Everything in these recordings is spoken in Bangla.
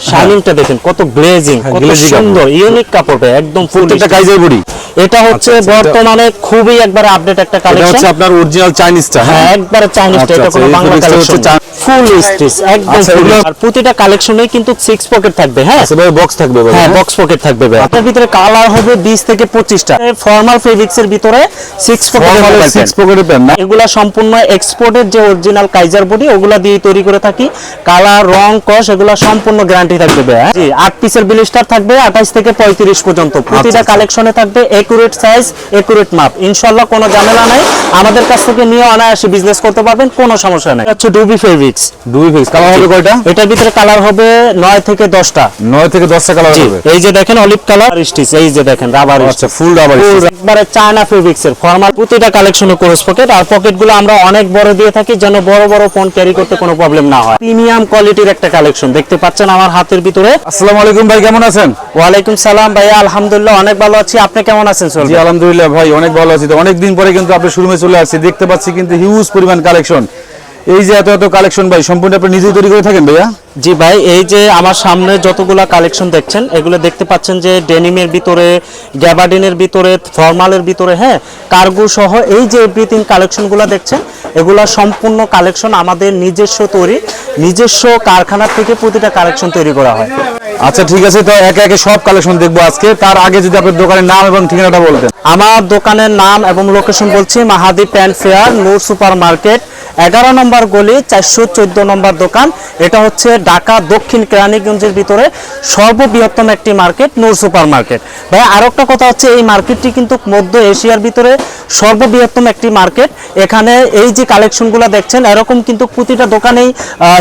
শাইনিংটা দেখেন কত গ্লেজিং হ্যাঁ, কত সুন্দর ইউনিক কাপড় একদম ফুল প্রত্যেকটা বডি এটা হচ্ছে আচ্ছা, আচ্ছা, এটা- বর্তমানে খুবই একবার আপডেট একটা এটা হচ্ছে আপনার অরিজিনাল চাইনিজটা হ্যাঁ? একবারে চাইনিজ আচ্ছা, এটা কোনো বাংলা হচ্ছে কালেকশন ফুল স্টিচ একদম আচ্ছা, full। এগুলো- আর প্রতিটা কালেকশনে কিন্তু সিক্স পকেট থাকবে হ্যাঁ? সেভাবে বক্স থাকবে বলে, হ্যাঁ হ্যাঁ? বক্স পকেট থাকবে ভাই। আপনার ভিতরে কালার হবে 20 থেকে 25টা ফর্মাল ফেব্রিক্স এর ভিতরে 6 Formal পকেটের six pocket এর না? এগুলা সম্পূর্ণ এক্সপোর্টের যে অরিজিনাল কাইজার বডি ওগুলা দিয়ে তৈরি করে থাকি। কালার রং কস এগুলা সম্পূর্ণ গ্যারান্টি থাকবে ভাই হ্যাঁ? জি 8 পিসের ব্লিস্টার থাকবে 28 থেকে 35 পর্যন্ত। প্রতিটা আচ্ছা। কালেকশনে থাকবে একুরেট সাইজ একুরেট মাপ। ইনশাআল্লাহ কোনো ঝামেলা নাই। আমাদের কাছ থেকে নিয়ে অনায়াসে বিজনেস করতে পারবেন কোনো সমস্যা নাই। হচ্ছে ডুবি দুই ফিক্স। কালার হবে কয়টা? এটার ভিতরে কালার হবে 9 থেকে 10টা নয় থেকে দশটা কালার হবে। এই যে দেখেন অলিভ কালার স্টিচ এই যে দেখেন রাবার আচ্ছা ফুল ডাবল একবারে চায়না ফেব্রিক্স এর। ফর্মাল প্রতিটা কালেকশনে ক্রস পকেট আর পকেটগুলো আমরা অনেক বড় দিয়ে থাকি যেন বড় বড় ফোন ক্যারি করতে কোনো প্রবলেম না হয়। প্রিমিয়াম কোয়ালিটির একটা কালেকশন দেখতে পাচ্ছেন আমার হাতের ভিতরে। আসসালামু আলাইকুম ভাই কেমন আছেন? ওয়ালাইকুম সালাম ভাইয়া আলহামদুলিল্লাহ অনেক ভালো আছি। আপনি কেমন আছেন জি আলহামদুলিল্লাহ ভাই অনেক ভালো আছি। তো অনেক দিন পরে কিন্তু আপনি শোরুমে চলে আসছি। দেখতে পাচ্ছি কিন্তু হিউজ পরিমাণ কালেকশন এই যে এত এত কালেকশন ভাই সম্পূর্ণ আপনি নিজেই তৈরি করে থাকেন ভাইয়া? জি ভাই এই যে আমার সামনে যতগুলো কালেকশন দেখছেন এগুলো দেখতে পাচ্ছেন যে ডেনিমের ভিতরে গ্যাবার্ডিনের ভিতরে ফর্মালের ভিতরে হ্যাঁ কার্গো সহ এই যে এভরিথিং কালেকশনগুলো দেখছেন এগুলা সম্পূর্ণ কালেকশন আমাদের নিজস্ব তৈরি নিজস্ব কারখানা থেকে প্রতিটা কালেকশন তৈরি করা হয়। আচ্ছা ঠিক আছে তো একে একে সব কালেকশন দেখব আজকে। তার আগে যদি আপনার দোকানের নাম এবং ঠিকানাটা বলতেন। আমার দোকানের নাম এবং লোকেশন বলছি Mahadi pant fair Noor super market এগারো নম্বর গলি চারশো চোদ্দ নম্বর দোকান। এটা হচ্ছে ঢাকা দক্ষিণ কেরানীগঞ্জের ভিতরে সর্ববৃহত্তম একটি মার্কেট নূর সুপার মার্কেট। ভাই আর একটা কথা হচ্ছে এই মার্কেটটি কিন্তু মধ্য এশিয়ার ভিতরে সর্ববৃহত্তম একটি মার্কেট। এখানে এই যে কালেকশনগুলো দেখছেন এরকম কিন্তু প্রতিটা দোকানেই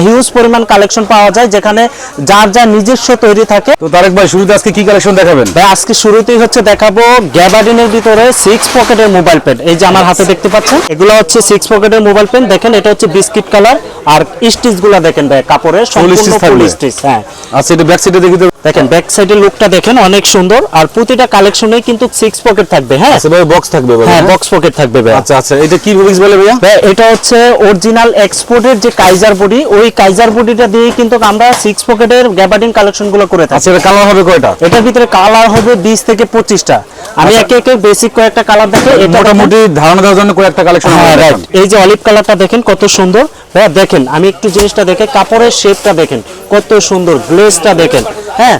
হিউজ পরিমাণ কালেকশন পাওয়া যায় যেখানে যার যা নিজস্ব তৈরি থাকে। তো তারেক ভাই শুরুতে আজকে কি কালেকশন দেখাবেন? ভাই আজকে শুরুতেই হচ্ছে দেখাবো গ্যাবার্ডিনের ভিতরে সিক্স পকেটের মোবাইল পেন এই যে আমার হাতে দেখতে পাচ্ছেন এগুলো হচ্ছে সিক্স পকেটের মোবাইল পেন দেখেন এটা হচ্ছে বিস্কিট কালার। আর স্টিচগুলা দেখেন ভাই কাপড়ের সম্পূর্ণ ফুল স্টিচ হ্যাঁ। আচ্ছা এটা ব্যাক সাইডে দেখি দেখেন ব্যাক সাইডের লুকটা দেখেন অনেক সুন্দর। আর প্রতিটা কালেকশনেই কিন্তু সিক্স পকেট থাকবে হ্যাঁ। সেভাবে বক্স থাকবে বলে, হ্যাঁ? বক্স পকেট থাকবে ভাই। আচ্ছা আচ্ছা এটা কি ফেব্রিক্স বলে ভাইয়া? ভাই, এটা হচ্ছে অরিজিনাল এক্সপোর্টের যে কাইজার বডি ওই কাইজার বডিটা দিয়ে কিন্তু আমরা সিক্স পকেটের গ্যাবার্ডিন কালেকশনগুলো করে থাকি। আচ্ছা এটা কালার হবে কয়টা? এটার ভিতরে কালার হবে বিশ থেকে পঁচিশটা। আমি আচ্ছা। একে একে বেসিক কয়েকটা কালার দেখে এটা মোটামুটি ধারণা দেওয়ার জন্য কয়েকটা কালেকশন হ্যাঁ রাইট এই যে অলিভ কালারটা দেখেন কত সুন্দর। হ্যাঁ দেখেন আমি একটু জিনিসটা দেখে কাপড়ের শেপটা দেখেন কত সুন্দর ব্লেজটা দেখেন হ্যাঁ।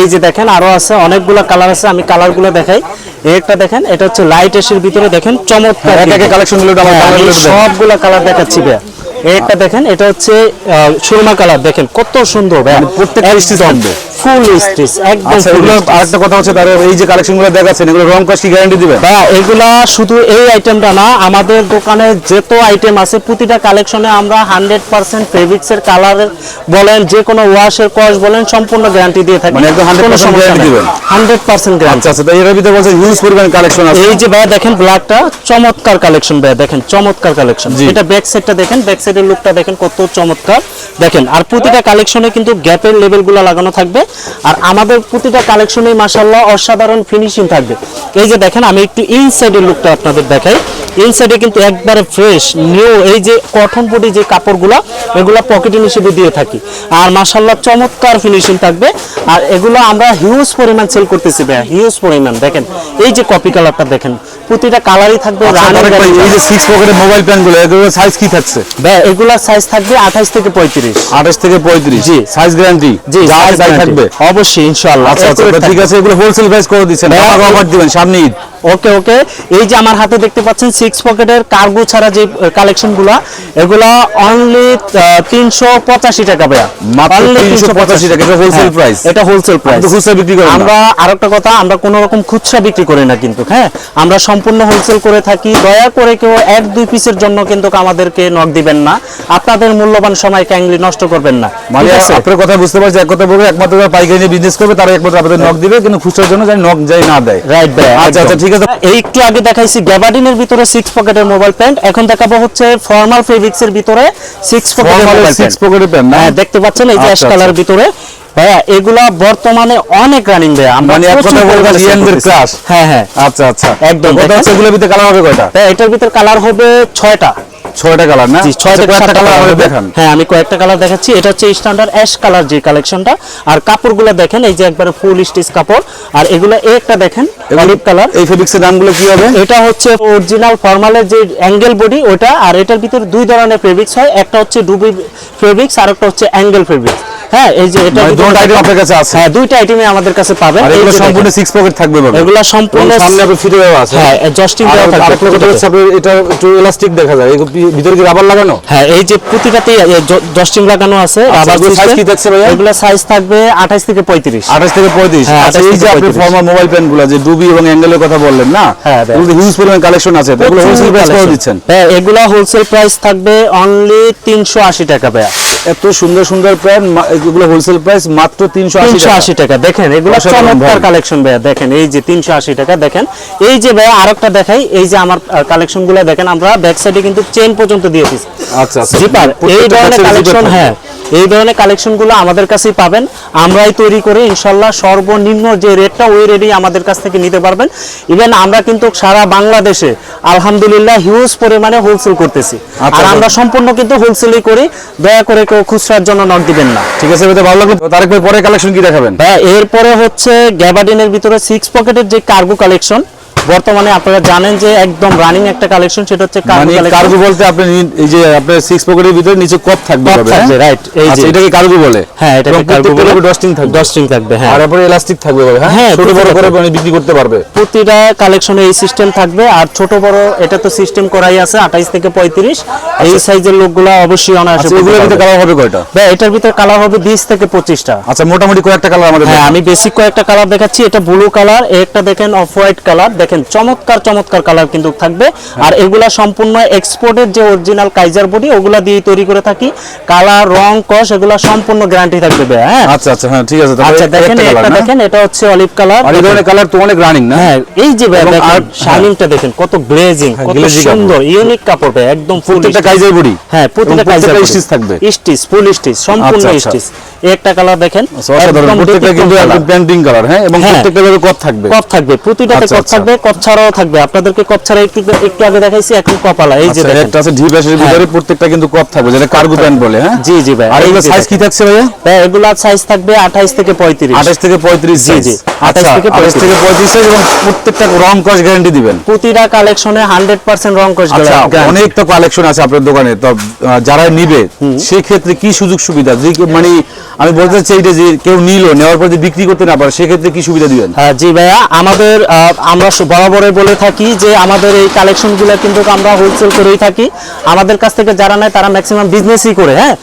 এই যে দেখেন আরও আছে অনেকগুলো কালার আছে আমি কালারগুলো দেখাই। এটা একটা দেখেন এটা হচ্ছে লাইট এসের ভিতরে দেখেন চমৎকার সবগুলো আমার হ্যাঁ, আমি কালার দেখাচ্ছি ভাইয়া। একটা দেখেন এটা হচ্ছে সুরমা কালার দেখেন কত সুন্দর ভাইয়া মানে প্রত্যেকটা। ফুল স্টিচ একদম আচ্ছা। আরেকটা কথা হচ্ছে তার এই যে কালেকশনগুলো দেখাচ্ছেন এগুলো রং কি গ্যারান্টি দিবেন এগুলা শুধু এই আইটেমটা না আমাদের দোকানে যত আইটেম আছে প্রতিটা কালেকশনে আমরা হান্ড্রেড পার্সেন্ট ফেব্রিক্সের কালার বলেন যে কোনো ওয়াশের কস বলেন সম্পূর্ণ গ্যারান্টি দিয়ে থাকি। মানে একদম 100% guarantee দিবেন? হান্ড্রেড পার্সেন্ট গ্যারান্টি আচ্ছা আচ্ছা তো এর ভিতরে বলছেন হিউজ পরিমাণ কালেকশন আছে। এই যে ভাইয়া দেখেন ব্ল্যাকটা চমৎকার কালেকশন ভাইয়া দেখেন চমৎকার কালেকশন এটা ব্যাক সাইডটা দেখেন ব্যাক সাইডের লুকটা দেখেন কত চমৎকার। দেখেন আর প্রতিটা কালেকশনে কিন্তু গ্যাপের লেভেলগুলো লাগানো থাকবে। আর আমাদের প্রতিটা কালেকশনে মাশাআল্লাহ অসাধারণ ফিনিশিং থাকবে। এই যে দেখেন আমি একটু ইনসাইডের লুকটা আপনাদের দেখাই। ইনসাইডে কিন্তু একবারে ফ্রেশ নিউ এই যে কটন বডি যে কাপড়গুলা এগুলা পকেটিং হিসেবে দিয়ে থাকি। আর মাশাআল্লাহ চমৎকার ফিনিশিং থাকবে। আর এগুলো আমরা হিউজ পরিমাণ সেল করতেছি ভাইয়া হিউজ পরিমাণ। দেখেন এই যে কপি কালারটা দেখেন প্রতিটা কালারই থাকবে আচ্ছা, ভাই, এই যে সিক্স পকেটের মোবাইল প্যানগুলো এগুলোর সাইজ কি থাকছে? ভাইয়া এগুলার সাইজ থাকবে আঠাইশ থেকে পঁয়ত্রিশ। আঠাশ থেকে পঁয়ত্রিশ। জি। সাইজ গ্যারান্টি জি তাই থাকবে? অবশ্যই ইনশাআল্লাহ। আচ্ছা আচ্ছা ঠিক আছে এগুলো হোলসেল প্রাইস করে আমাকে অফার দিবেন সামনে ঈদ। ওকে ওকে। এই যে আমার হাতে দেখতে পাচ্ছেন সিক্স পকেটের কার্গো ছাড়া যে এগুলা অনলি তিনশো পঁচাশি টাকা ভাইয়া। মাত্র Only 385 টাকা, এটা wholesale হ্যাঁ, এটা হোলসেল প্রাইস তো খুচরা বিক্রি আমরা আরেকটা কথা আমরা কোনো রকম খুচরা বিক্রি করি না কিন্তু হ্যাঁ? আমরা সম্পূর্ণ হোলসেল করে থাকি। দয়া করে কেউ এক দুই পিসের জন্য কিন্তু আমাদেরকে নক দিবেন না। আপনাদের মূল্যবান সময় ক্যাংলি নষ্ট করবেন না। মানে আপনার কথা বুঝতে পারছি এক কথা বলব একমাত্র যারা পাইকারি নিয়ে বিজনেস করবে তারা একমাত্র আপনাদের নক দিবে কিন্তু খুচরার জন্য যাই নক যাই না দেয়। রাইট ভাই আচ্ছা আচ্ছা ঠিক আছে। এই একটু আগে দেখাইছি গ্যাবার্ডিনের ভিতরে সিক্স পকেটের মোবাইল প্যান্ট এখন দেখাবো হচ্ছে ফর্মাল ফেব্রিক্স এর ভিতরে সিক্স পকেটের মোবাইল সিক্স পকেটের প্যান না? হ্যাঁ দেখতে পাচ্ছেন এই যে আচ্ছা, অ্যাশ কালার আচ্ছা। ভিতরে। ভাইয়া এগুলা বর্তমানে অনেক রানিং ভাইয়া। আমরা মানে এক। হ্যাঁ হ্যাঁ। আচ্ছা আচ্ছা। একদম, তো কথা দেখেন। হচ্ছে এগুলোর ভিতরে কালার হবে কয়টা? এটার ভিতরে কালার হবে ছয়টা। ছয়টা কালার না? ছয়টা আচ্ছা, কয়েকটা কালার আমাকে দেখান। হ্যাঁ আমি কয়েকটা কালার দেখাচ্ছি। এটা হচ্ছে স্ট্যান্ডার্ড অ্যাশ কালার যে কালেকশনটা আর কাপড়গুলো দেখেন এই যে একবারে ফুল স্টিচ কাপড়। আর এগুলো একটা দেখেন অলিভ কালার এই ফেব্রিক্সের দামগুলো কি হবে? এটা হচ্ছে অরিজিনাল ফর্মালের যে অ্যাঙ্গেল বডি ওটা। আর এটার ভিতরে দুই ধরনের ফেব্রিক্স হয়। একটা হচ্ছে ডুবি ফেব্রিক্স আর একটা হচ্ছে অ্যাঙ্গেল ফেব্রিক্স হ্যাঁ এই যে এটা মানে দুটো আইটেম আপনার কাছে আছে? হ্যাঁ দুইটা আইটেমে আমাদের কাছে পাবেন। এগুলো সম্পূর্ণ সিক্স পকেট থাকবে ভাবে এগুলা সম্পূর্ণ সামনে আপনার ফিটে দেওয়া আছে। হ্যাঁ জাস্টিং দেওয়া থাকবে আরেকটা কথা প্রতিটাতে। হচ্ছে আপনার এটা একটু ইলাস্টিক দেখা যায়। ভিতরে কি রাবার লাগানো? হ্যাঁ এই যে প্রতিটাতেই জাস্টিং লাগানো আছে রাবার এগুলো size কি থাকছে ভাইয়া? এগুলো সাইজ থাকবে 28 থেকে 35 আঠাশ থেকে পঁয়ত্রিশ। হ্যাঁ, আচ্ছা এই যে আপনি ফর্মাল মোবাইল পেনগুলো যে ডুবি এবং অ্যাঙ্গেলের কথা বললেন না? হ্যাঁ, এগুলো হিউজ পরিমাণ কালেকশন আছে এগুলো হোলসেল প্রাইস করে দিচ্ছেন? হ্যাঁ এগুলা হোলসেল প্রাইস থাকবে অনলি 380 টাকা ভাইয়া। এত সুন্দর সুন্দর প্যান্ট এগুলো হোলসেল প্রাইস মাত্র তিনশো আশি 380 টাকা। দেখেন এগুলো চমৎকার কালেকশন ভাইয়া দেখেন এই যে 380 টাকা দেখেন। এই যে ভাইয়া আরেকটা দেখাই এই যে আমার কালেকশনগুলো দেখেন আমরা ব্যাক সাইডে কিন্তু চেন পর্যন্ত দিয়েছি। আচ্ছা আচ্ছা। জিপার এই ধরনের কালেকশন হ্যাঁ। এই ধরনের কালেকশনগুলো আমাদের কাছেই পাবেন। আমরাই তৈরি করে ইনশাল্লাহ সর্বনিম্ন যে রেটটা ওই রেটই আমাদের কাছ থেকে নিতে পারবেন। ইভেন আমরা কিন্তু সারা বাংলাদেশে আলহামদুলিল্লাহ হিউজ পরিমাণে হোলসেল করতেছি। আর আচ্ছা। আমরা সম্পূর্ণ কিন্তু হোলসেলই করি। দয়া করে কেউ খুচরার জন্য নক দিবেন না। ঠিক আছে ভালো লাগল। তো তারেক ভাই পরে কালেকশন কি দেখাবেন? হ্যাঁ এরপরে হচ্ছে গ্যাবাডিনের ভিতরে সিক্স পকেটের যে কার্গো কালেকশন বর্তমানে আপনারা জানেন যে একদম রানিং একটা কালেকশন সেটা হচ্ছে কার্গো কালেকশন কার্গো বলতে আপনি এই যে আপনার সিক্স পকেটের ভিতরে নিচে কপ থাকবে হবে, থাকবে, হ্যাঁ? right, এই আচ্ছা যে। এটাকে কার্গো বলে? হ্যাঁ এটা কার্গো প্রত্যেকটার ডস্টিং থাকবে। ডস্টিং থাকবে হ্যাঁ। আর তারপরে ইলাস্টিক থাকবে ভাবে, হ্যাঁ? হ্যাঁ, ছোট বড় করে মানে বিক্রি করতে পারবে। প্রতিটা কালেকশনে এই সিস্টেম থাকবে আর ছোট বড় এটা তো সিস্টেম করাই আছে আঠাইশ থেকে পঁয়ত্রিশ। এই সাইজের লোকগুলো অবশ্যই অনায়াসে আচ্ছা এগুলোর ভিতরে কালার হবে কয়টা? ভাই, এটার ভিতরে কালার হবে বিশ থেকে পঁচিশটা। আচ্ছা মোটামুটি কয়েকটা কালার আমাদের হ্যাঁ আমি বেসিক কয়েকটা কালার দেখাচ্ছি এটা ব্লু কালার একটা দেখেন অফ হোয়াইট কালার দেখেন চমৎকার চমৎকার কালার কিন্তু থাকবে। আর এগুলা সম্পূর্ণ এক্সপোর্টের যে অরিজিনাল কাইজার বডি ওগুলা দিয়ে তৈরি করে থাকি। কালার রং কস এগুলা সম্পূর্ণ গ্যারান্টি থাকবে হ্যাঁ? আচ্ছা আচ্ছা হ্যাঁ ঠিক আছে আচ্ছা দেখেন না? দেখেন এটা হচ্ছে অলিভ কালার ধরনের কালার তো অনেক রানিং না? হ্যাঁ এই যে আর- শাইনিংটা দেখেন কত গ্লেজিং হ্যাঁ, কত সুন্দর ইউনিক কাপড় ভাই একদম ফুল প্রত্যেকটা কাইজার বডি হ্যাঁ প্রতিটা কাইজার স্টিচ থাকবে। স্টিচ ফুল স্টিচ সম্পূর্ণ আচ্ছা, আচ্ছা। স্টিচ একটা কালার দেখেন প্রত্যেকটা কিন্তু একদম পেন্টিং কালার হ্যাঁ? এবং। কপ থাকবে। কপ থাকবে প্রতিটাতে কপ। থাকবে কপ ছাড়াও থাকবে। আপনাদেরকে কপ ছাড়া একটু একটু আগে দেখাইছি এখন কপালা এই যে দেখেন। একটা আছে ঢিপ এসের ভিতরে প্রত্যেকটা কিন্তু কপ থাকবে যেটা কার্গো প্যান্ট বলে হ্যাঁ? জি জি ভাই। আর এগুলো সাইজ কি থাকছে ভাইয়া? ভাই এগুলার সাইজ থাকবে 28 থেকে 35 28 থেকে 35 জি, জি, 28 থেকে 28 থেকে 35 সাইজ এবং প্রত্যেকটা রং কস গ্যারান্টি দিবেন। প্রতিটা কালেকশনে 100% রং কস আচ্ছা অনেক তো কালেকশন আছে আপনার দোকানে তো যারা নিবে সেই ক্ষেত্রে কি সুযোগ সুবিধা মানে আমি বলতে চাচ্ছি এইটা যে কেউ নিল নেওয়ার পর যদি বিক্রি করতে না পারে সেক্ষেত্রে কি সুবিধা দিবেন? হ্যাঁ, জি ভাইয়া আমাদের আমরা বরাবরই বলে থাকি যে আমাদের এই কালেকশনগুলো কিন্তু আমরা হোলসেল করেই থাকি। আমাদের কাছ থেকে যারা নেয় তারা ম্যাক্সিমাম বিজনেসই করে হ্যাঁ?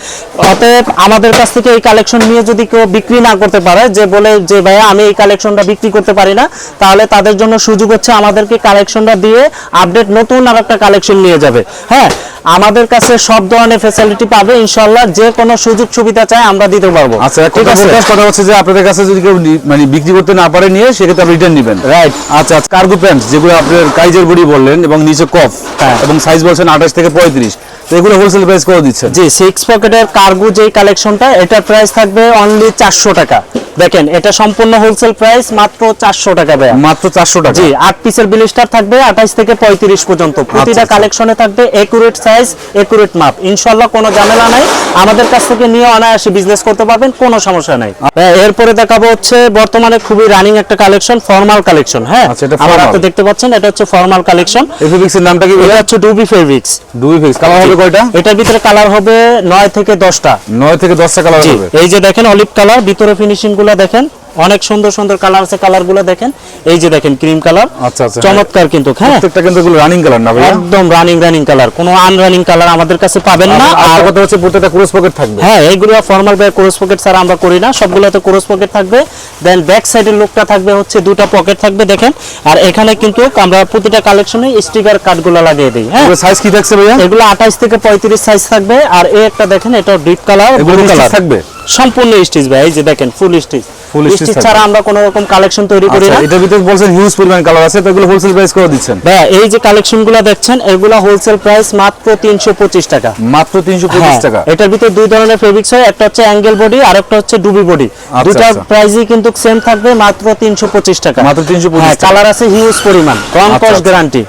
অতএব আমাদের কাছ থেকে এই কালেকশন নিয়ে যদি কেউ বিক্রি না করতে পারে যে বলে যে ভাইয়া আমি এই কালেকশনটা বিক্রি করতে পারি না তাহলে তাদের জন্য সুযোগ হচ্ছে আমাদেরকে কালেকশনটা দিয়ে আপডেট নতুন আর একটা কালেকশন নিয়ে যাবে হ্যাঁ? আমাদের কাছে সব ধরনের ফ্যাসিলিটি পাবে ইনশাল্লাহ যে কোনো সুযোগ সুবিধা চাই আমরা দিতে পারব। আচ্ছা ঠিক আছে? কথা হচ্ছে যে আপনাদের কাছে যদি কেউ মানে বিক্রি করতে না পারে নিয়ে সেক্ষেত্রে আপনি রিটার্ন নেবেন। রাইট আচ্ছা আচ্ছা কার্গো প্যান্ট যেগুলো আপনার কাইজের বডি বললেন এবং নিচে কফ হ্যাঁ। এবং সাইজ বলছেন আঠাশ থেকে পঁয়ত্রিশ তো এগুলো হোলসেল প্রাইস করে দিচ্ছেন? জি সিক্স পকেটের কার্গো যেই কালেকশনটা এটার প্রাইস থাকবে অনলি চারশো টাকা। দেখেন এটা সম্পূর্ণ হোলসেল প্রাইস মাত্র চারশো টাকা ভাইয়া। মাত্র চারশো টাকা। জি আট পিসের বিলিস্টার থাকবে আঠাইশ থেকে পঁয়ত্রিশ পর্যন্ত। প্রতিটা আচ্ছা। কালেকশনে থাকবে একুরেট সাইজ একুরেট মাপ ইনশাল্লাহ কোনো ঝামেলা নাই। আমাদের কাছ থেকে নিয়ে অনায়াসে বিজনেস করতে পারবেন কোনো সমস্যা নাই। হ্যাঁ, এরপরে দেখাবো হচ্ছে বর্তমানে খুবই রানিং একটা কালেকশন ফর্মাল কালেকশন হ্যাঁ? আচ্ছা, আমার হাতে দেখতে পাচ্ছেন এটা হচ্ছে ফর্মাল কালেকশন এফিবিক্সের নামটা কি এটা হচ্ছে ডুবি ফেব্রিক্স দুই ফিক্স কালার হবে কয়টা? এটার ভিতরে কালার হবে নয় থেকে দশটা। নয় থেকে দশটা কালার হবে। এই যে দেখেন অলিভ কালার ভিতরে ফিনিশিং গুলো দেখেন অনেক সুন্দর সুন্দর কালার আছে কালারগুলো দেখেন। এই যে দেখেন ক্রিম কালার আচ্ছা, আচ্ছা, চমৎকার কিন্তু হ্যাঁ। প্রত্যেকটা কিন্তু এগুলো রানিং কালার না ভাইয়া? একদম রানিং রানিং কালার কোনো আনরানিং কালার আমাদের কাছে পাবেন না। আর কথা হচ্ছে প্রত্যেকটা ক্রস পকেট থাকবে। হ্যাঁ এইগুলো ফর্মাল ব্যাগ ক্রস পকেট ছাড়া আমরা করি না সবগুলোতে ক্রস পকেট থাকবে। দেন ব্যাক সাইডের লুকটা থাকবে হচ্ছে দুটা পকেট থাকবে দেখেন। আর এখানে কিন্তু আমরা প্রতিটা কালেকশনে স্টিকার কার্ডগুলো লাগিয়ে দিই হ্যাঁ। এগুলো সাইজ কি থাকছে ভাইয়া? এগুলো আঠাইশ থেকে পঁয়ত্রিশ সাইজ থাকবে। আর এই একটা দেখেন এটা ডিপ কালার এগুলো ব্লু কালার থাকবে? সম্পূর্ণ স্টিচ ভাই যে দেখেন ফুল স্টিচ stitch স্টিচ ছাড়া আমরা কোনো রকম কালেকশন তৈরি করি আচ্ছা না। এটার ভিতরে বলছেন হিউজ পরিমাণ কালার আছে তো এগুলো হোলসেল প্রাইস করে দিচ্ছেন। ভাইয়া এই যে কালেকশনগুলো দেখছেন এগুলা হোলসেল প্রাইস মাত্র তিনশো পঁচিশ টাকা। মাত্র তিনশো পঁচিশ হ্যাঁ, টাকা। এটার ভিতরে দুই ধরনের ফেব্রিক্স হয় একটা হচ্ছে অ্যাঙ্গেল বডি আর একটা হচ্ছে ডুবি বডি আচ্ছা। প্রাইসই কিন্তু সেম থাকবে মাত্র তিনশো পঁচিশ টাকা। মাত্র 325 হ্যাঁ টাকা। কালার আছে হিউজ পরিমাণ কম কস্ট আচ্ছা। গ্যারান্টি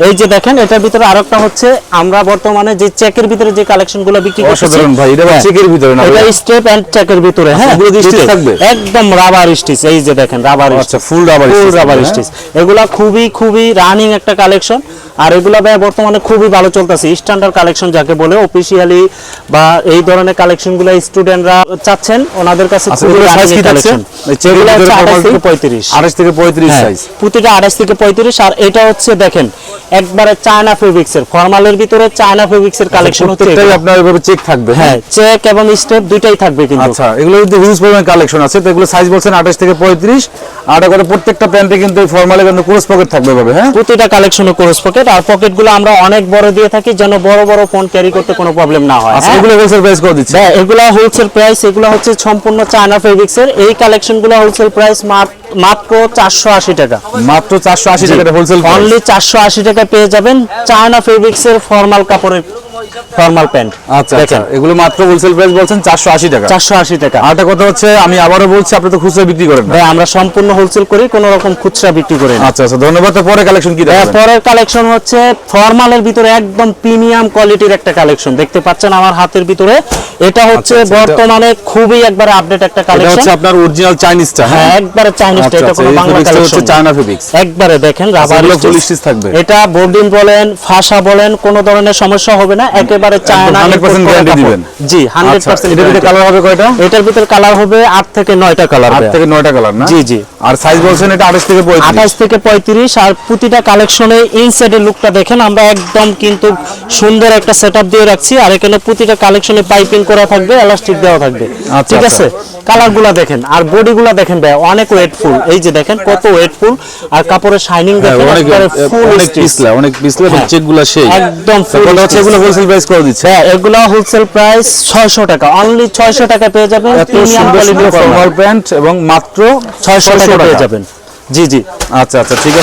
এই যে দেখেন এটার ভিতরে আরেকটা হচ্ছে আমরা বর্তমানে যে চেকের ভিতরে যে কালেকশনগুলো বিক্রি করতেছি অসাধারণ ভাই, এটা হ্যাঁ, চেকের ভিতরে না এটা স্টেপ এন্ড চেকের ভিতরে হ্যাঁ দিয়ে থাকবে? একদম রাবার স্টিচ এই যে দেখেন রাবার আচ্ছা full rubber full rubber stitch এগুলা খুবই খুবই রানিং একটা কালেকশন আর এগুলা ভাই বর্তমানে খুবই ভালো চলতেছে। স্ট্যান্ডার্ড কালেকশন যাকে বলে অফিসিয়ালি বা এই ধরনের কালেকশনগুলো স্টুডেন্টরা চাচ্ছেন ওনাদের কাছে আচ্ছা খুবই 28 থেকে formal 35 28 থেকে 35 হ্যাঁ, সাইজ প্রতিটা আড়াইশ থেকে পঁয়ত্রিশ। আর এটা হচ্ছে দেখেন একবারে চায়না ফেব্রিক্স এর। ফর্মালের ভিতরে চায়না ফেব্রিক্স এর কালেকশন হচ্ছে প্রত্যেকটাই আপনার এভাবে চেক থাকবে। হ্যাঁ চেক এবং স্টেপ দুইটাই থাকবে কিন্তু। আচ্ছা এগুলো কিন্তু হিউজ পরিমাণ কালেকশন আছে। তো এগুলো সাইজ বলছেন 28 থেকে 35 আর করে প্রত্যেকটা প্যান্টে কিন্তু ফর্মালে কিন্তু ক্রস পকেট থাকবে এভাবে হ্যাঁ? প্রতিটা কালেকশনে ক্রস পকেট আর পকেটগুলো আমরা অনেক বড় দিয়ে থাকি যেন বড় বড় ফোন ক্যারি করতে কোনো প্রবলেম না হয় আচ্ছা হ্যাঁ? এগুলো হোলসেল প্রাইস করে দিচ্ছে। হ্যাঁ, এগুলা হোলসেল প্রাইস এগুলো হচ্ছে সম্পূর্ণ চায়না ফেব্রিক্স এর। এই কালেকশনগুলো হোলসেল প্রাইস মাত্র চারশো আশি টাকা। মাত্র 480 টাকা হোলসেল অনলি চারশো আশি টাকা পেয়ে যাবেন চায়না ফেব্রিক্স এর ফর্মাল কাপড়ের ফর্মাল প্যান্ট। আচ্ছা আচ্ছা। এগুলো মাত্র হোলসেল প্রাইস বলছেন 480 টাকা। চারশো আশি টাকা। আরেকটা কথা হচ্ছে আমি বলছি আপনি তো খুচরা বিক্রি করেন ভাই আমরা সম্পূর্ণ হোলসেল করি কোনো রকম খুচরা বিক্রি করি না। আচ্ছা আচ্ছা ধন্যবাদ। পরে কালেকশন কি দেখাবেন পরের কালেকশন হচ্ছে ফর্মালের ভিতরে একদম প্রিমিয়াম কোয়ালিটির একটা কালেকশন দেখতে পাচ্ছেন আমার হাতের ভিতরে। এটা হচ্ছে আচ্ছা, বর্তমানে খুবই একবারে আপডেট একটা এটা কালেকশন হচ্ছে আপনার অরিজিনাল চাইনিজটা হ্যাঁ? হ্যাঁ একবারে চাইনিজ আচ্ছা, এটা আচ্ছা, কোনো বাংলা কালেকশন চায়না ফেব্রিক্স একবারে দেখেন রাবার থাকবে। এটা বোর্ডিং বলেন ফাসা বলেন কোনো ধরনের সমস্যা হবে না। একেবারে চায়না 100% গ্যারান্টি দিবেন। জি 100% আচ্ছা এটার ভিতরে কালার হবে কয়টা? এটার ভিতরে কালার হবে 8 থেকে 9টা কালার আট থেকে নয়টা কালার না? জি, জি। আর সাইজ বলছেন এটা 28 থেকে 35 আঠাশ থেকে পঁয়ত্রিশ আর প্রতিটা কালেকশনে ইনসাইডের লুকটা দেখেন আমরা একদম কিন্তু সুন্দর একটা সেটআপ দিয়ে রাখছি আর এখানে প্রতিটা কালেকশনে পাইপিং করা থাকবে এলাস্টিক দেওয়া থাকবে। ঠিক আচ্ছা। আছে? কালারগুলা দেখেন। আর বডিগুলা দেখেন ভাই অনেক ওয়েটফুল এই যে দেখেন কত ওয়েটফুল আর কাপড়ের শাইনিং হ্যাঁ, দেখেন অনেক ফুল অনেক পিছলা অনেক পিছলা এবং হ্যাঁ। চেকগুলো সেই। একদম কথা হচ্ছে এগুলো হোলসেল প্রাইস করে দিচ্ছে। হ্যাঁ এগুলা হোলসেল প্রাইস ছয়শো টাকা। অনলি ছয়শো টাকা পেয়ে যাবেন। এত সুন্দর সুন্দর ফর্মাল প্যান্ট এবং মাত্র ছয়শো টাকা পেয়ে যাবেন। জি জি। আচ্ছা আচ্ছা ঠিক আছে।